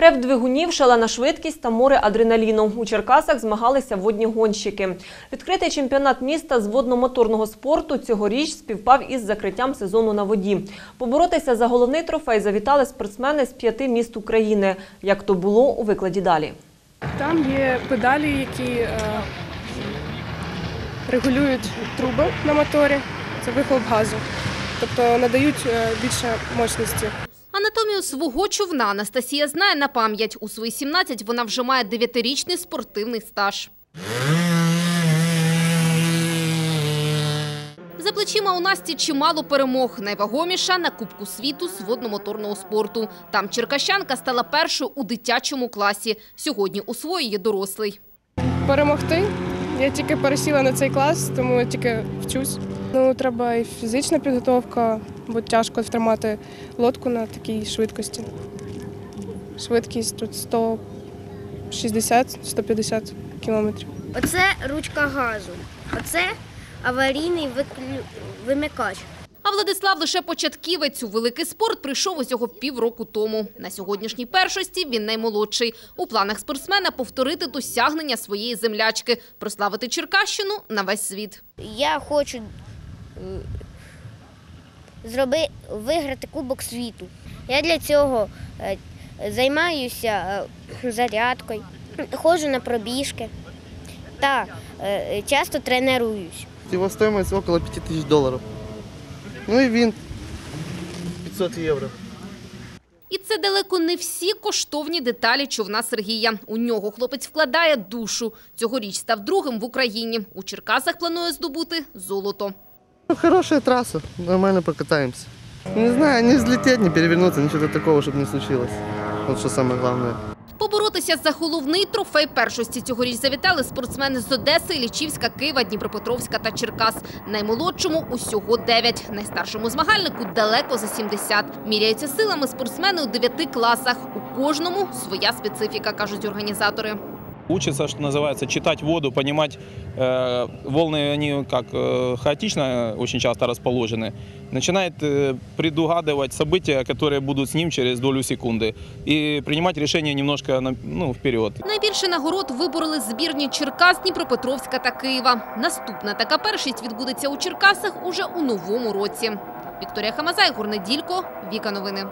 Рев двигунів, шалена швидкість та море адреналіну. У Черкасах змагалися водні гонщики. Відкритий чемпіонат міста з водномоторного спорту цьогоріч співпав із закриттям сезону на воді. Поборотися за головний трофей завітали спортсмени з п'яти міст України. Як то було у викладі далі. Там є педалі, які е, регулюють труби на моторі. Це вихлоп газу. Тобто надають е, більше мощності. Анатомію свого човна Анастасія знає на пам'ять. У свої 17 вона вже має 9-річний спортивний стаж. За плечима у Насті чимало перемог. Найвагоміша на Кубку світу з водномоторного спорту. Там черкащанка стала першою у дитячому класі. Сьогодні освоює дорослий. Перемогти. Я тільки пересіла на цей клас, тому тільки вчусь. Ну, треба і фізична підготовка, бо тяжко втримати лодку на такій швидкості. Швидкість тут 160-150 кілометрів. Оце ручка газу. Оце аварійний виклю... вимикач. А Владислав лише початківець. У великий спорт прийшов усього півроку тому. На сьогоднішній першості він наймолодший. У планах спортсмена повторити досягнення своєї землячки, прославити Черкащину на весь світ. Я хочу зроби... виграти Кубок світу. Я для цього е, займаюся е, зарядкою, ходжу на пробіжки та е, часто тренуюсь. Его стоимость около 5000 долларов. Ну и винт 500 евро. І це далеко не всі коштовні деталі човна Сергія. У нього хлопець вкладає душу. Цьогоріч став другим в Україні. У Черкасах планує здобути золото. Ну, хорошая трасса, нормально покатаемся. Не знаю, не взлететь, не перевернуться, ничего такого, чтобы не случилось. Вот что самое главное. Поборотися за головний трофей першості цьогоріч завітали спортсмени з Одеси, Іллічівська, Києва, Дніпропетровська та Черкас. Наймолодшому усього 9, найстаршому змагальнику далеко за 70. Міряються силами спортсмени у 9 класах. У кожному своя специфіка, кажуть організатори. Учится, что называется, читать воду, понимать, э, волны, они как э, хаотично очень часто расположены. Начинает э, предугадывать события, которые будут с ним через долю секунды. И принимать решения немножко на- ну, вперед. Найбільше нагород вибороли збірні Черкас, Дніпропетровська та Києва. Наступна така першість відбудеться у Черкасах уже у новому році. Вікторія Хамазай, Горнеділько, Віка Новини.